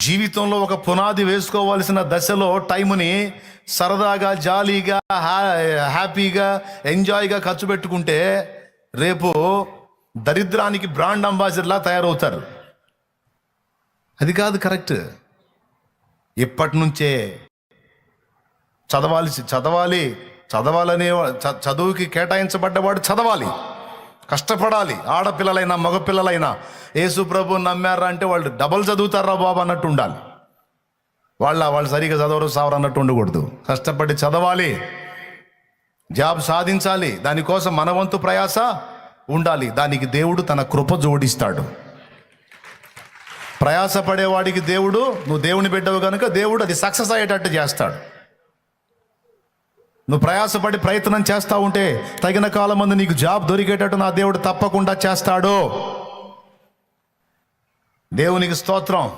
జీవితంలో ఒక పునాది వేసుకోవాల్సిన దశలో టైంని సరదాగా జాలీగా హ్యా- హ్యాపీగా ఎంజాయ్గా ఖర్చు పెట్టుకుంటే రేపు దరిద్రానికి బ్రాండ్ అంబాసిడర్లా తయారవుతారు. అది కాదు కరెక్ట్. ఇప్పటి నుంచే చదవాలి చదవాలి చదవాలనే చ- చదువుకి కేటాయించబడ్డవాడు చదవాలి. కష్టపడాలి. ఆడపిల్లలైనా మగపిల్లలైనా. యేసు ప్రభు నమ్మారా అంటే వాళ్ళు డబల్ చదువుతారా బాబు అన్నట్టు ఉండాలి. వాళ్ళ వాళ్ళు సరిగా చదవరు సావరు అన్నట్టు ఉండకూడదు. కష్టపడి చదవాలి. జాబ్ సాధించాలి. దానికోసం మన వంతు ప్రయాస ఉండాలి. దానికి దేవుడు తన కృప జోడిస్తాడు. ప్రయాసపడేవాడికి దేవుడు నువ్వు దేవుని బిడ్డవు కనుక దేవుడు అది సక్సెస్ అయ్యేటట్టు చేస్తాడు. నువ్వు ప్రయాసపడి ప్రయత్నం చేస్తూ ఉంటే తగిన కాలం మందు నీకు జాబ్ దొరికేటట్టు నా దేవుడు తప్పకుండా చేస్తాడు. దేవునికి స్తోత్రం.